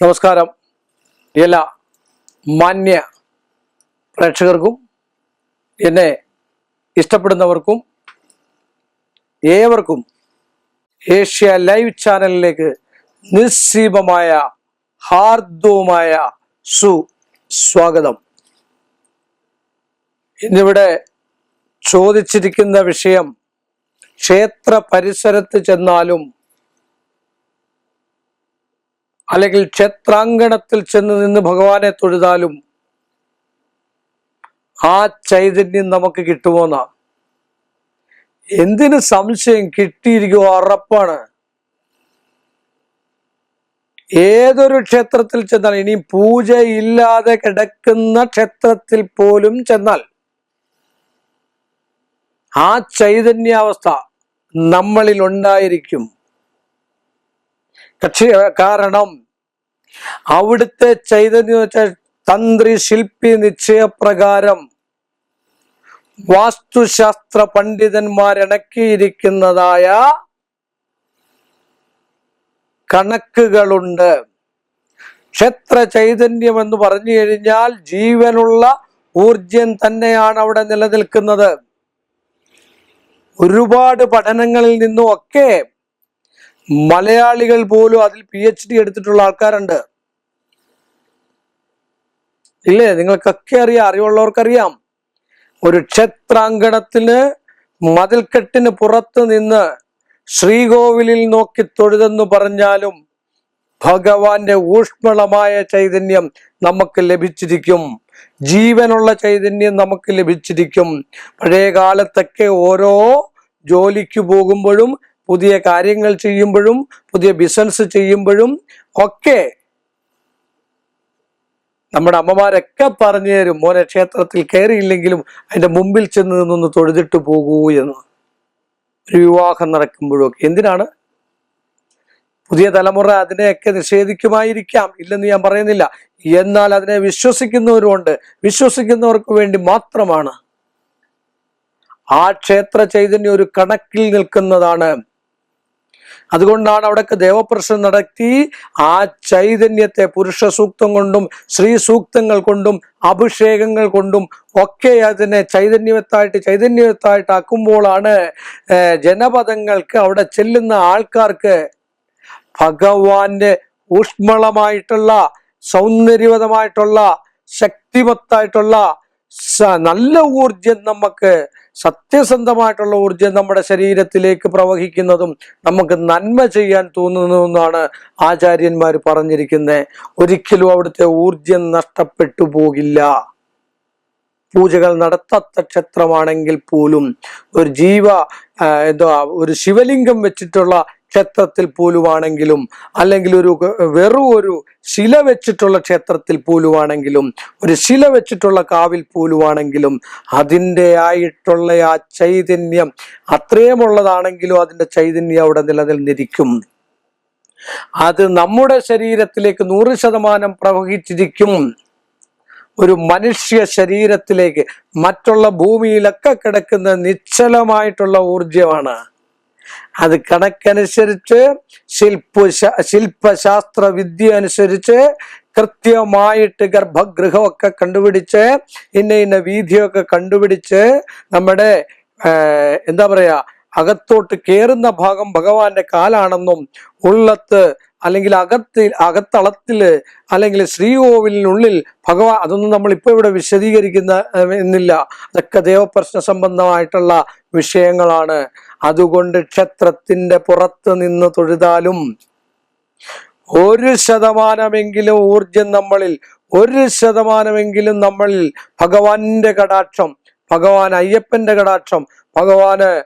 നമസ്കാരം. എല്ലാ മാന്യ പ്രേക്ഷകർക്കും എന്നെ ഇഷ്ടപ്പെടുന്നവർക്കും ഏവർക്കും ഏഷ്യ ലൈവ് ചാനലിലേക്ക് നിസ്സീമമായ ഹാർദവുമായ സുസ്വാഗതം. ഇന്നിവിടെ ചോദിച്ചിരിക്കുന്ന വിഷയം ക്ഷേത്ര പരിസരത്ത് ചെന്നാലും അല്ലെങ്കിൽ ക്ഷേത്രാങ്കണത്തിൽ ചെന്ന് നിന്ന് ഭഗവാനെ തൊഴുതാലും ആ ചൈതന്യം നമുക്ക് കിട്ടുമോന്നാ എന്തിന് സംശയം കിട്ടിയിരിക്കുക ഉറപ്പാണ്. ഏതൊരു ക്ഷേത്രത്തിൽ ചെന്നാൽ ഇനി പൂജയില്ലാതെ കിടക്കുന്ന ക്ഷേത്രത്തിൽ പോലും ചെന്നാൽ ആ ചൈതന്യാവസ്ഥ നമ്മളിൽ ഉണ്ടായിരിക്കും. കക്ഷി കാരണം അവിടുത്തെ ചൈതന്യം വെച്ച തന്ത്രി ശില്പി നിശ്ചയപ്രകാരം വാസ്തുശാസ്ത്ര പണ്ഡിതന്മാരിണക്കിയിരിക്കുന്നതായ കണക്കുകളുണ്ട്. ക്ഷേത്ര ചൈതന്യം എന്ന് പറഞ്ഞു കഴിഞ്ഞാൽ ജീവനുള്ള ഊർജം തന്നെയാണ് അവിടെ നിലനിൽക്കുന്നത്. ഒരുപാട് പഠനങ്ങളിൽ നിന്നും ഒക്കെ മലയാളികൾ പോലും അതിൽ പി എച്ച് ഡി എടുത്തിട്ടുള്ള ആൾക്കാരുണ്ട്. ഇല്ലേ? നിങ്ങൾക്കൊക്കെ അറിയാം അറിവുള്ളവർക്കറിയാം. ഒരു ക്ഷേത്രാങ്കണത്തിന് മതിൽക്കെട്ടിന് പുറത്ത് നിന്ന് ശ്രീകോവിലിൽ നോക്കി തൊഴുതെന്ന് പറഞ്ഞാലും ഭഗവാന്റെ ഊഷ്മളമായ ചൈതന്യം നമുക്ക് ലഭിച്ചിരിക്കും. ജീവനുള്ള ചൈതന്യം നമുക്ക് ലഭിച്ചിരിക്കും. പഴയ കാലത്തൊക്കെ ഓരോ ജോലിക്ക് പോകുമ്പോഴും പുതിയ കാര്യങ്ങൾ ചെയ്യുമ്പോഴും പുതിയ ബിസിനസ് ചെയ്യുമ്പോഴും ഒക്കെ നമ്മുടെ അമ്മമാരൊക്കെ പറഞ്ഞു തരും മോനെ ക്ഷേത്രത്തിൽ കയറിയില്ലെങ്കിലും അതിന്റെ മുമ്പിൽ ചെന്ന് നിന്നൊന്ന് തൊഴുതിട്ട് പോകൂ എന്ന്. ഒരു വിവാഹം നടക്കുമ്പോഴൊക്കെ. എന്തിനാണ്? പുതിയ തലമുറ അതിനെയൊക്കെ നിഷേധിക്കുമായിരിക്കാം. ഇല്ലെന്ന് ഞാൻ പറയുന്നില്ല. എന്നാൽ അതിനെ വിശ്വസിക്കുന്നവരുമുണ്ട്. വിശ്വസിക്കുന്നവർക്ക് വേണ്ടി മാത്രമാണ്. ആ ക്ഷേത്ര ചൈതന്യം ഒരു കണക്കിൽ നിൽക്കുന്നതാണ്. അതുകൊണ്ടാണ് അവിടേക്ക് ദേവപ്രശ്നം നടത്തി ആ ചൈതന്യത്തെ പുരുഷ സൂക്തം കൊണ്ടും സ്ത്രീ സൂക്തങ്ങൾ കൊണ്ടും അഭിഷേകങ്ങൾ കൊണ്ടും ഒക്കെ അതിനെ ചൈതന്യവത്തായിട്ട് ചൈതന്യവത്തായിട്ട് ആക്കുമ്പോഴാണ് ജനപദങ്ങൾക്ക് അവിടെ ചെല്ലുന്ന ആൾക്കാർക്ക് ഭഗവാന്റെ ഊഷ്മളമായിട്ടുള്ള സൗന്ദര്യവതമായിട്ടുള്ള ശക്തിമത്തായിട്ടുള്ള നല്ല ഊർജം നമുക്ക് സത്യസന്ധമായിട്ടുള്ള ഊർജം നമ്മുടെ ശരീരത്തിലേക്ക് പ്രവഹിക്കുന്നതും നമുക്ക് നന്മ ചെയ്യാൻ തോന്നുന്നതെന്നാണ് ആചാര്യന്മാർ പറഞ്ഞിരിക്കുന്നത് ഒരിക്കലും അവിടുത്തെ ഊർജം നഷ്ടപ്പെട്ടു പോകില്ല. പൂജകൾ നടത്താത്ത ക്ഷേത്രമാണെങ്കിൽ പോലും ഒരു ജീവ എന്തോ ഒരു ശിവലിംഗം വെച്ചിട്ടുള്ള ക്ഷേത്രത്തിൽ പോലുവാണെങ്കിലും അല്ലെങ്കിൽ ഒരു വെറു ഒരു ശില വെച്ചിട്ടുള്ള ക്ഷേത്രത്തിൽ പോലുവാണെങ്കിലും ഒരു ശില വെച്ചിട്ടുള്ള കാവിൽ പോലുവാണെങ്കിലും അതിന്റെ ആയിട്ടുള്ള ആ ചൈതന്യം അത്രയുമുള്ളതാണെങ്കിലും അതിന്റെ ചൈതന്യം അവിടെ നിലനിന്നിരിക്കും. അത് നമ്മുടെ ശരീരത്തിലേക്ക് നൂറ് ശതമാനം പ്രവഹിച്ചിരിക്കും. ഒരു മനുഷ്യ ശരീരത്തിലേക്ക് മറ്റുള്ള ഭൂമിയിലൊക്കെ കിടക്കുന്ന നിശ്ചലമായിട്ടുള്ള ഊർജമാണ് അത് കണക്കനുസരിച്ച് ശില്പ ശില്പശാസ്ത്ര വിദ്യ അനുസരിച്ച് കൃത്യമായിട്ട് ഗർഭഗൃഹമൊക്കെ കണ്ടുപിടിച്ച് ഇന്ന ഇന്ന വീതിയൊക്കെ കണ്ടുപിടിച്ച് നമ്മുടെ എന്താ പറയാ അകത്തോട്ട് കയറുന്ന ഭാഗം ഭഗവാന്റെ കാലാണെന്നും ഉള്ളത്ത് അല്ലെങ്കിൽ അകത്തിൽ അകത്തളത്തിൽ അല്ലെങ്കിൽ ശ്രീകോവിലിനുള്ളിൽ ഭഗവാൻ അതൊന്നും നമ്മൾ ഇപ്പൊ ഇവിടെ വിശദീകരിക്കുന്ന എന്നില്ല. അതൊക്കെ ദേവപ്രശ്ന സംബന്ധമായിട്ടുള്ള വിഷയങ്ങളാണ്. അതുകൊണ്ട് ക്ഷേത്രത്തിന്റെ പുറത്ത് നിന്ന് തൊഴുതാലും ഒരു ശതമാനമെങ്കിലും ഊർജം നമ്മളിൽ ഒരു ശതമാനമെങ്കിലും നമ്മളിൽ ഭഗവാന്റെ കടാക്ഷം ഭഗവാൻ അയ്യപ്പന്റെ കടാക്ഷം ഭഗവാന്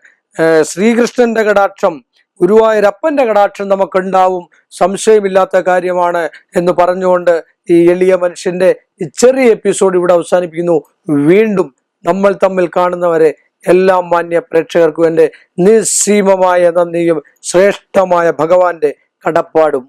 ശ്രീകൃഷ്ണന്റെ കടാക്ഷം ഗുരുവായൂരപ്പന്റെ കടാക്ഷം നമുക്കുണ്ടാവും. സംശയമില്ലാത്ത കാര്യമാണ് എന്ന് പറഞ്ഞുകൊണ്ട് ഈ എളിയ മനുഷ്യന്റെ ഈ ചെറിയ എപ്പിസോഡ് ഇവിടെ അവസാനിപ്പിക്കുന്നു. വീണ്ടും നമ്മൾ തമ്മിൽ കാണുന്നവരെ എല്ലാ മാന്യ പ്രേക്ഷകർക്കും എന്റെ നിസ്സീമമായ നന്ദിയും ശ്രേഷ്ഠമായ ഭഗവാന്റെ കടപ്പാടും.